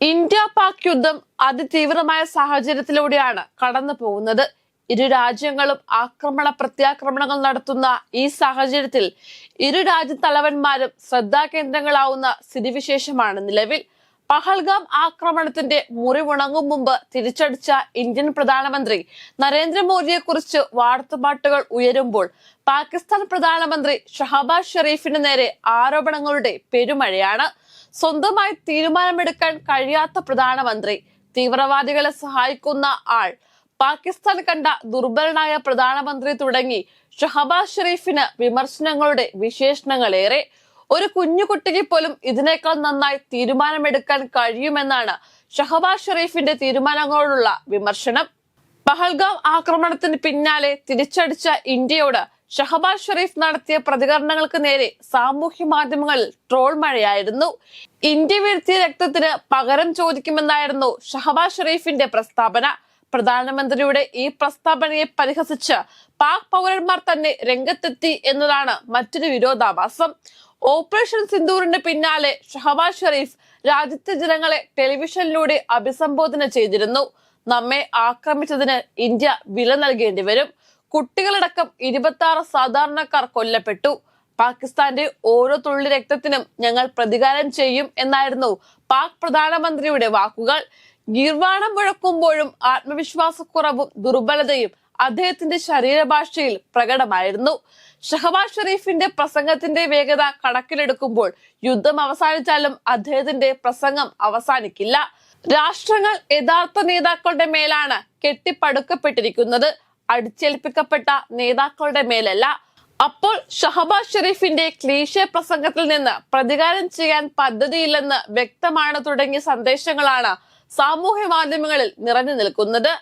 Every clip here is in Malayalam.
ഇന്ത്യ പാക് യുദ്ധം അതിതീവ്രമായ സാഹചര്യത്തിലൂടെയാണ് കടന്നു പോകുന്നത്. ഇരു രാജ്യങ്ങളും ആക്രമണ പ്രത്യാക്രമണങ്ങൾ നടത്തുന്ന ഈ സാഹചര്യത്തിൽ ഇരു രാജ്യ തലവന്മാരും ശ്രദ്ധാകേന്ദ്രങ്ങളാവുന്ന സ്ഥിതിവിശേഷമാണ് നിലവിൽ. പഹൽഗാം ആക്രമണത്തിന്റെ മുറിവുണങ്ങും മുമ്പ് തിരിച്ചടിച്ച ഇന്ത്യൻ പ്രധാനമന്ത്രി നരേന്ദ്രമോദിയെ കുറിച്ച് വാർത്തപാട്ടുകൾ ഉയരുമ്പോൾ പാകിസ്ഥാൻ പ്രധാനമന്ത്രി ഷഹബാസ് ഷെറീഫിന് നേരെ ആരോപണങ്ങളുടെ പെരുമഴയാണ്. സ്വന്തമായി തീരുമാനമെടുക്കാൻ കഴിയാത്ത പ്രധാനമന്ത്രി തീവ്രവാദികളെ സഹായിക്കുന്ന ആൾ. പാകിസ്ഥാൻ കണ്ട ദുർബലനായ പ്രധാനമന്ത്രി തുടങ്ങി ഷഹബാസ് ഷെറീഫിന് വിമർശനങ്ങളുടെ വിശേഷണങ്ങളേറെ. ഒരു കുഞ്ഞു കുട്ടിക്ക് പോലും ഇതിനേക്കാൾ നന്നായി തീരുമാനമെടുക്കാൻ കഴിയുമെന്നാണ് ഷഹബാസ് ഷെറീഫിന്റെ തീരുമാനങ്ങളോടുള്ള വിമർശനം. പഹൽഗാം ആക്രമണത്തിന് പിന്നാലെ തിരിച്ചടിച്ച ഇന്ത്യയോട് ഷഹബാസ് ഷെറീഫ് നടത്തിയ പ്രതികരണങ്ങൾക്ക് നേരെ സാമൂഹ്യ മാധ്യമങ്ങളിൽ ട്രോൾ മഴയായിരുന്നു. ഇന്ത്യ വീഴ്ത്തിയ രക്തത്തിന് പകരം ചോദിക്കുമെന്നായിരുന്നു ഷഹബാസ് ഷെറീഫിന്റെ പ്രസ്താവന. പ്രധാനമന്ത്രിയുടെ ഈ പ്രസ്താവനയെ പരിഹസിച്ച് പാക് പൗരന്മാർ തന്നെ രംഗത്തെത്തി എന്നതാണ് മറ്റൊരു വിരോധാഭാസം. ഓപ്പറേഷൻ സിന്ദൂറിന് പിന്നാലെ ഷഹബാസ് ഷെറീഫ് രാജ്യത്തെ ജനങ്ങളെ ടെലിവിഷനിലൂടെ അഭിസംബോധന ചെയ്തിരുന്നു. നമ്മെ ആക്രമിച്ചതിന് ഇന്ത്യ വില നൽകേണ്ടി വരും. കുട്ടികളടക്കം ഇരുപത്തി ആറ് സാധാരണക്കാർ കൊല്ലപ്പെട്ടു. പാകിസ്ഥാന്റെ ഓരോ തുള്ളി രക്തത്തിനും ഞങ്ങൾ പ്രതികാരം ചെയ്യും എന്നായിരുന്നു പാക് പ്രധാനമന്ത്രിയുടെ വാക്കുകൾ. ഗീർവാണം മുഴക്കുമ്പോഴും ആത്മവിശ്വാസക്കുറവും ദുർബലതയും അദ്ദേഹത്തിന്റെ ശരീരഭാഷയിൽ പ്രകടമായിരുന്നു. ഷഹബാസ് ഷെറീഫിന്റെ പ്രസംഗത്തിന്റെ വേഗത കണക്കിലെടുക്കുമ്പോൾ യുദ്ധം അവസാനിച്ചാലും അദ്ദേഹത്തിന്റെ പ്രസംഗം അവസാനിക്കില്ല. രാഷ്ട്രങ്ങൾ യഥാർത്ഥ നേതാക്കളുടെ മേലാണ് കെട്ടിപ്പടുക്കപ്പെട്ടിരിക്കുന്നത്. അടിച്ചേൽപ്പിക്കപ്പെട്ട നേതാക്കളുടെ മേലല്ല. അപ്പോൾ ഷഹബാസ് ഷെരീഫിന്റെ ക്ലീശെ പ്രസംഗത്തിൽ നിന്ന് പ്രതികാരം ചെയ്യാൻ പദ്ധതിയില്ലെന്ന് വ്യക്തമാണ് തുടങ്ങിയ സന്ദേശങ്ങളാണ് സാമൂഹ്യ മാധ്യമങ്ങളിൽ നിറഞ്ഞു നിൽക്കുന്നത്.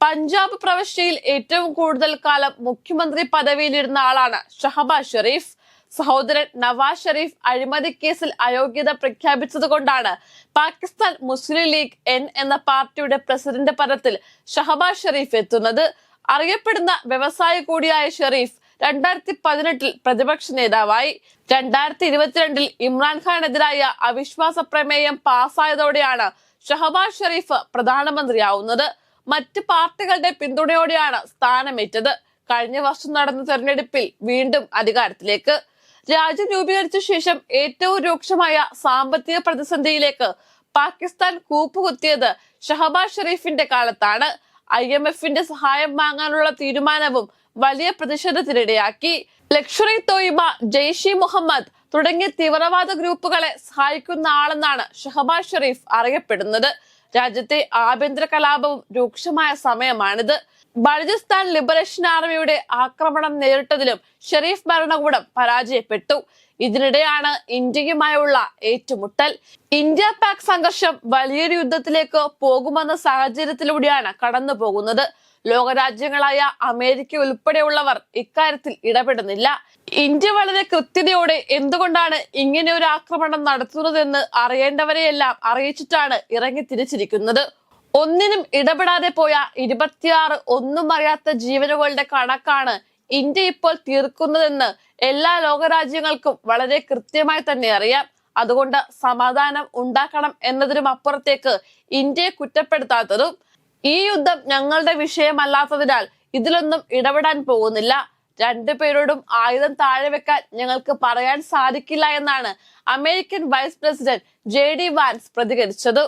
പഞ്ചാബ് പ്രവിശ്യയിൽ ഏറ്റവും കൂടുതൽ കാലം മുഖ്യമന്ത്രി പദവിയിലിരുന്ന ആളാണ് ഷഹബാസ് ഷെറീഫ് സഹോദരൻ നവാസ് ഷെരീഫ് അഴിമതി കേസിൽ അയോഗ്യത പ്രഖ്യാപിച്ചതുകൊണ്ടാണ് പാകിസ്ഥാൻ മുസ്ലിം ലീഗ് എൻ എന്ന പാർട്ടിയുടെ പ്രസിഡന്റ് പദത്തിൽ ഷഹബാസ് ഷെരീഫ് എത്തുന്നത്. അറിയപ്പെടുന്ന വ്യവസായി കൂടിയായ ഷെരീഫ് രണ്ടായിരത്തി പതിനെട്ടിൽ പ്രതിപക്ഷ നേതാവായി. രണ്ടായിരത്തി ഇരുപത്തിരണ്ടിൽ ഇമ്രാൻഖാനെതിരായ അവിശ്വാസ പ്രമേയം പാസ്സായതോടെയാണ് ഷഹബാസ് ഷെരീഫ് പ്രധാനമന്ത്രിയാവുന്നത്. മറ്റ് പാർട്ടികളുടെ പിന്തുണയോടെയാണ് സ്ഥാനമേറ്റത്. കഴിഞ്ഞ വർഷം നടന്ന തെരഞ്ഞെടുപ്പിൽ വീണ്ടും അധികാരത്തിലേക്ക്. രാജ്യം രൂപീകരിച്ച ശേഷം ഏറ്റവും രൂക്ഷമായ സാമ്പത്തിക പ്രതിസന്ധിയിലേക്ക് പാകിസ്ഥാൻ കൂപ്പുകുത്തിയത് ഷഹബാസ് ഷെരീഫിന്റെ കാലത്താണ്. ഐ എം എഫിന്റെ സഹായം വാങ്ങാനുള്ള തീരുമാനവും വലിയ പ്രതിഷേധത്തിനിടയാക്കി. ലക്ഷറി തോയിമ ജെയ്ഷി മുഹമ്മദ് തുടങ്ങിയ തീവ്രവാദ ഗ്രൂപ്പുകളെ സഹായിക്കുന്ന ആളെന്നാണ് ഷഹബാസ് ഷെരീഫ് അറിയപ്പെടുന്നത്. രാജ്യത്തെ ആഭ്യന്തര കലാപവും രൂക്ഷമായ സമയമാണിത്. ബലുചിസ്ഥാൻ ലിബറേഷൻ ആർമിയുടെ ആക്രമണം നേരിട്ടതിലും ഷെരീഫ് ഭരണകൂടം പരാജയപ്പെട്ടു. ഇതിനിടെയാണ് ഇന്ത്യയുമായുള്ള ഏറ്റുമുട്ടൽ. ഇന്ത്യ പാക് സംഘർഷം വലിയൊരു യുദ്ധത്തിലേക്ക് പോകുമെന്ന സാഹചര്യത്തിലൂടെയാണ് കടന്നു പോകുന്നത് ലോകരാജ്യങ്ങളായ അമേരിക്ക ഉൾപ്പെടെയുള്ളവർ ഇക്കാര്യത്തിൽ ഇടപെടുന്നില്ല. ഇന്ത്യ വളരെ കൃത്യതയോടെ എന്തുകൊണ്ടാണ് ഇങ്ങനെ ഒരു ആക്രമണം നടത്തുന്നതെന്ന് അറിയേണ്ടവരെയെല്ലാം അറിയിച്ചിട്ടാണ് ഇറങ്ങി തിരിച്ചിരിക്കുന്നത്. ഒന്നിനും ഇടപെടാതെ പോയ ഇരുപത്തിയാറ് ഒന്നും അറിയാത്ത ജീവനുകളുടെ കണക്കാണ് ഇന്ത്യ ഇപ്പോൾ തീർക്കുന്നതെന്ന് എല്ലാ ലോകരാജ്യങ്ങൾക്കും വളരെ കൃത്യമായി തന്നെ അറിയാം. അതുകൊണ്ട് സമാധാനം ഉണ്ടാക്കണം എന്നതിനും അപ്പുറത്തേക്ക് ഇന്ത്യയെ കുറ്റപ്പെടുത്താത്തതും ഈ യുദ്ധം ഞങ്ങളുടെ വിഷയമല്ലാത്തതിനാൽ ഇതിലൊന്നും ഇടപെടാൻ പോകുന്നില്ല. രണ്ടുപേരോടും ആയുധം താഴെ വെക്കാൻ ഞങ്ങൾക്ക് പറയാൻ സാധിക്കില്ല എന്നാണ് American vice president J D Vance പ്രതികരിച്ചത്.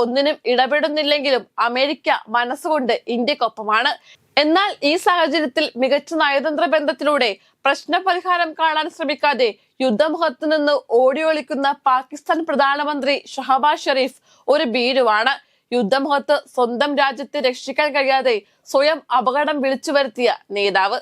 ഒന്നിനും ഇടപെടുന്നില്ലെങ്കിലും അമേരിക്ക മനസ്സുകൊണ്ട് ഇന്ത്യക്കൊപ്പമാണ്. എന്നാൽ ഈ സാഹചര്യത്തിൽ മികച്ച നയതന്ത്ര ബന്ധത്തിലൂടെ പ്രശ്നപരിഹാരം കാണാൻ ശ്രമിക്കാതെ യുദ്ധമുഖത്ത് നിന്ന് ഓടിയൊളിക്കുന്ന പാകിസ്ഥാൻ പ്രധാനമന്ത്രി ഷഹബാസ് ഷെരീഫ് ഒരു ഭീരുവാണ്. യുദ്ധമുഖത്ത് സ്വന്തം രാജ്യത്തെ രക്ഷിക്കാൻ കഴിയാതെ സ്വയം അപകടം വിളിച്ചു വരുത്തിയ നേതാവ്.